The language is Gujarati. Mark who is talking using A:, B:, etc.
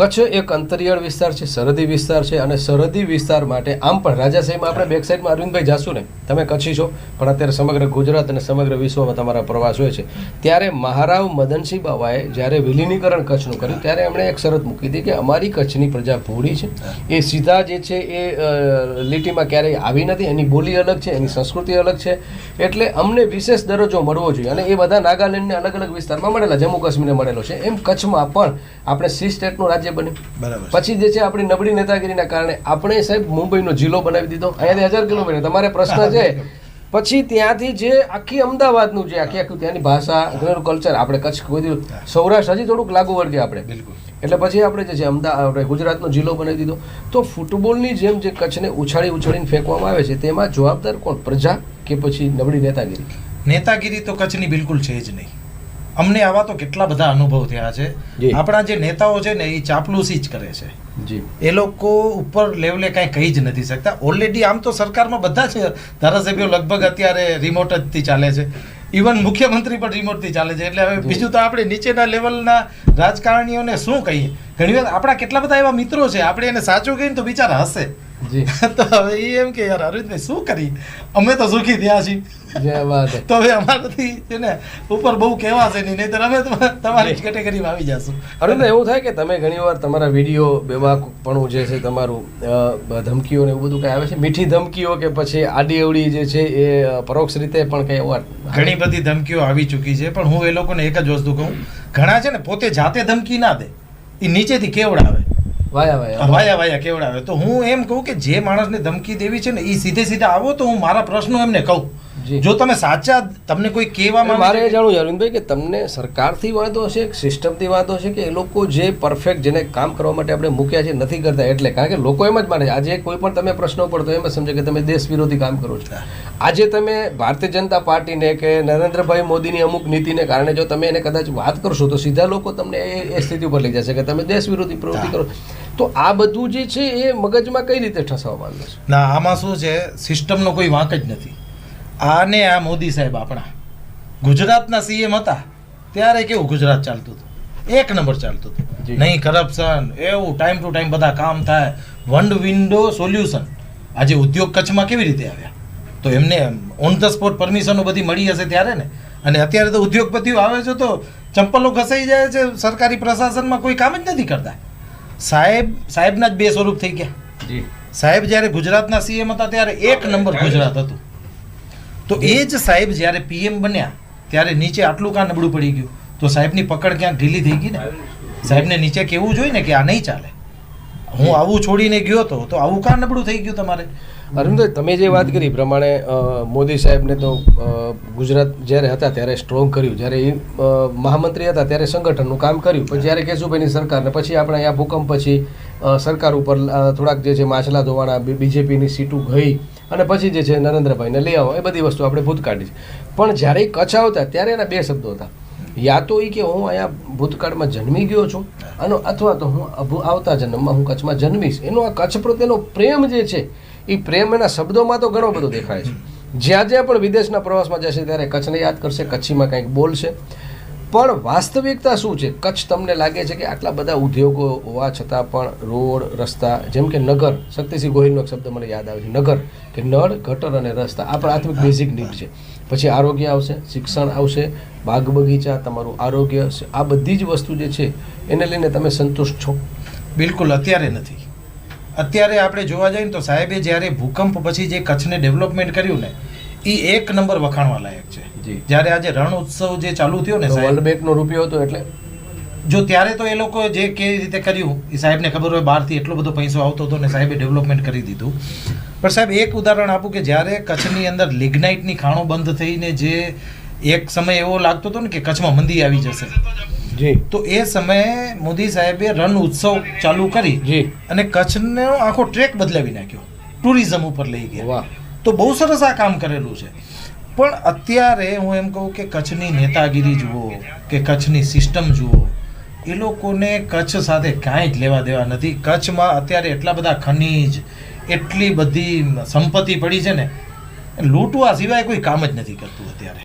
A: કચ્છ એક અંતરિયાળ વિસ્તાર છે, સરહદી વિસ્તાર છે અને સરહદી વિસ્તાર માટે આમ પણ રાજાશાહીમાં આપણે બેક સાઈડમાં અરવિંદભાઈ જાશું ને? તમે કચ્છી છો, પણ અત્યારે સમગ્ર ગુજરાત અને સમગ્ર વિશ્વમાં તમારા પ્રવાસ હોય છે. ત્યારે મહારાવ મદનસિંહ બાવાએ જ્યારે વિલીનીકરણ કચ્છનું કર્યું, ત્યારે એમણે એક શરત મૂકી હતી કે અમારી કચ્છની પ્રજા ભૂડી છે. એ સીધા જે છે એ લીટીમાં ક્યારેય આવી નથી, એની બોલી અલગ છે, એની સંસ્કૃતિ અલગ છે. એટલે અમને વિશેષ દરજ્જો મળવો જોઈએ અને એ બધા નાગાલેન્ડને અલગ અલગ વિસ્તારમાં મળેલા, જમ્મુ કાશ્મીરને મળેલો છે. એમ કચ્છમાં પણ આપણે સી સ્ટેટનું રાજ્ય બન્યું.
B: બરાબર
A: પછી જે છે આપણી નબળી નેતાગીરીના કારણે આપણે સાહેબ મુંબઈનો જિલ્લો બનાવી દીધો. અહીંયાથી હજાર કિલોમીટર. તમારે પ્રશ્ન છે. પછી ત્યાંથી જે આખી અમદાવાદનું જે આખી આખું ત્યાંની ભાષા કલ્ચર આપણે કચ્છ કોઈ સૌરાષ્ટ્ર હજી થોડુંક લાગુ વર્ગે આપણે.
B: બિલકુલ.
A: એટલે પછી આપણે જે છે અમદાવાદ આપણે ગુજરાતનો જિલ્લો બનાવી દીધો. તો ફૂટબોલની જેમ જે કચ્છને ઉછાળી ઉછાળીને ફેંકવામાં આવે છે તેમાં જવાબદાર કોણ? પ્રજા કે પછી નબળી નેતાગીરી?
B: નેતાગીરી તો કચ્છની બિલકુલ છે જ નહીં. અમને આવા તો કેટલા બધા અનુભવ થયા છે. આપણા જે નેતાઓ છે ને એ ચાપલુસી જ કરે છે. એ લોકો ઉપર લેવલે કાંઈ કહી જ નથી શકતા. ઓલરેડી આમ તો સરકારમાં બધા છે ધારાસભ્યો લગભગ અત્યારે રિમોટ જ ચાલે છે. ઇવન મુખ્યમંત્રી પણ રિમોટથી ચાલે છે. એટલે હવે બીજું તો આપણે નીચેના લેવલના રાજકારણીઓને શું કહીએ? ઘણી વાર આપણા કેટલા બધા એવા મિત્રો છે આપણે એને સાચું કહીએ તો બિચારા હશે. તો હવે એ એમ કે યાર અરવિંદભાઈ શું કરી? અમે તો સુખી થયા છીએ. તો હવે અમારાથી છે ને ઉપર બહુ કહેવાશે નહીં નહીંતર અમે તમારી કેટેગરીમાં આવી જશું.
A: અરવિંદ એવું થાય કે તમે ઘણીવાર તમારા વીડિયો બેવાકપણું જે છે તમારું ધમકીઓ ને એવું બધું કંઈ આવે છે? મીઠી ધમકીઓ કે પછી આડી અવડી જે છે એ પરોક્ષ રીતે પણ કંઈ એવા
B: ઘણી બધી ધમકીઓ આવી ચૂકી છે પણ હું એ લોકોને એક જ વસ્તુ કહું. ઘણા છે ને પોતે જાતે ધમકી ના દે. એ નીચેથી કેવડાવે?
A: વાયા વાયા.
B: કેવડાવે? તો હું એમ કહું કે જે માણસને ધમકી દેવી છે ને એ સીધે સીધા આવો તો હું મારા પ્રશ્નો એમને કહું.
A: જો.
B: તમે સાચા તમને કોઈ કહેવામાં
A: મારે એ જાણવું અરવિંદભાઈ કે તમને સરકારથી વાંધો હશે સિસ્ટમથી વાંધો હશે કે એ લોકો જે પરફેક્ટ જેને કામ કરવા માટે આપણે મૂક્યા છે નથી કરતા? એટલે કારણ કે લોકો એમ જ માને છે આજે કોઈ પણ તમે પ્રશ્નો પડતો એમ જ સમજે કે તમે દેશ વિરોધી કામ કરો છો. આજે તમે ભારતીય જનતા પાર્ટીને કે નરેન્દ્રભાઈ મોદીની અમુક નીતિને કારણે જો તમે એને કદાચ વાત કરશો તો સીધા લોકો તમને એ એ સ્થિતિ ઉપર લઈ જશે કે તમે દેશ વિરોધી પ્રવૃત્તિ કરો. તો આ બધું જે છે એ મગજમાં કઈ રીતે ઠસાવવાનું છે?
B: ના આમાં શું છે સિસ્ટમનો કોઈ વાંક જ નથી. આને આ મોદી સાહેબ આપણા ગુજરાતના સીએમ હતા ત્યારે કેવું ગુજરાત ચાલતું હતું? એક નંબર ચાલતું હતું. નહીં કરપ્શન એવું ટાઈમ ટુ ટાઈમ બધા કામ થાય. વન વિન્ડો સોલ્યુશન આજે ઉદ્યોગ કચ્છમાં કેવી રીતે આવ્યા? તો એમને ઓન ધ સ્પોટ પરમિશનો બધી મળી હશે ત્યારે ને? અને અત્યારે તો ઉદ્યોગપતિઓ આવે છે તો ચંપલો ઘસાઈ જાય છે સરકારી પ્રશાસનમાં કોઈ કામ જ નથી કરતા. સાહેબ સાહેબના જ બે સ્વરૂપ થઈ ગયા.
A: જી.
B: સાહેબ જ્યારે ગુજરાતના સીએમ હતા ત્યારે એક નંબર ગુજરાત હતું. તો એ જ સાહેબ જ્યારે પીએમ બન્યા ત્યારે નીચે આટલું કાં નબળું પડી ગયું? તો સાહેબની પકડ ક્યાંક ઢીલી થઈ ગઈ ને? સાહેબને નીચે કેવું જોઈએ ને કે આ નહીં ચાલે? હું આવું છોડીને ગયો તો તો આવું કાં નબળું થઈ ગયું તમારે?
A: અરવિંદભાઈ તમે જે વાત કરી પ્રમાણે મોદી સાહેબને તો ગુજરાત જ્યારે હતા ત્યારે સ્ટ્રોંગ કર્યું. જ્યારે એ મહામંત્રી હતા ત્યારે સંગઠનનું કામ કર્યું. પણ જ્યારે કેશુભાઈની સરકારને, પછી આપણે અહીંયા ભૂકંપ, પછી સરકાર ઉપર થોડાક જે છે માછલા ધોવાણા બીજેપીની સીટો ગઈ અને પછી જે છે નરેન્દ્રભાઈને લઈ આવો, એ બધી વસ્તુ આપણે ભૂતકાળી છે. પણ જ્યારે કચ્છ આવતા, ત્યારે એના બે શબ્દો હતા. યા તો એ કે હું અહીંયા ભૂતકાળમાં જન્મી ગયો છું અને અથવા તો હું અભુ- આવતા જન્મમાં હું કચ્છમાં જન્મીશ. એનો આ કચ્છ પ્રત્યેનો પ્રેમ જે છે એ પ્રેમ એના શબ્દોમાં તો ઘણો બધો દેખાય છે. જ્યાં જ્યાં પણ વિદેશના પ્રવાસમાં જશે ત્યારે કચ્છને યાદ કરશે, કચ્છીમાં કંઈક બોલશે. પણ વાસ્તવિકતા શું છે? કચ્છ તમને લાગે છે કે આટલા બધા ઉદ્યોગો હોવા છતાં પણ રોડ, રસ્તા, જેમ કે નગર, શક્તિસિંહ ગોહિલનો એક શબ્દ મને યાદ આવે છે, નગર, કે નળ, ગટર અને રસ્તા, આ પ્રાથમિક બેઝિક નીડ છે. પછી આરોગ્ય આવશે, શિક્ષણ આવશે, બાગ બગીચા, તમારું આરોગ્ય, આ બધી જ વસ્તુ જે છે, એને લઈને તમે સંતુષ્ટ છો?
B: બિલકુલ, અત્યારે નથી. અત્યારે આપણે જોવા જઈએ ને તો સાહેબે જ્યારે ભૂકંપ પછી જે કચ્છને ડેવલપમેન્ટ કર્યું ને એ એક નંબર વખાણવા લાયક છે. જ્યારે આજે રણ ઉત્સવ જે ચાલુ થયો ને
A: વર્લ્ડ બેંકનો રૂપિયો હતો એટલે?
B: જો ત્યારે તો એ લોકો જે કેવી રીતે કર્યું એ સાહેબને ખબર હોય બહારથી એટલો બધો પૈસો આવતો હતો ને સાહેબે ડેવલપમેન્ટ કરી દીધું. પણ સાહેબ એક ઉદાહરણ આપું કે જ્યારે કચ્છની અંદર લિગ્નાઇટની ખાણો બંધ થઈને જે એક સમય એવો લાગતો હતો ને કે કચ્છમાં મંદી આવી જશે.
A: જી.
B: તો એ સમયે મોદી સાહેબે રણ ઉત્સવ ચાલુ કરી
A: જી.
B: અને કચ્છનો આખો ટ્રેક બદલાવી નાખ્યો. ટુરિઝમ ઉપર લઈ ગયા. તો બહુ સરસ આ કામ કરેલું છે. પણ અત્યારે હું એમ કહું કે કચ્છની નેતાગીરી જુઓ, કે કચ્છની સિસ્ટમ જુઓ, એ લોકોને કચ્છ સાથે કાંઈ જ લેવા દેવા નથી. કચ્છમાં અત્યારે એટલા બધા ખનીજ, એટલી બધી સંપત્તિ પડી છે ને, લૂંટવા સિવાય કોઈ કામ જ નથી કરતું અત્યારે.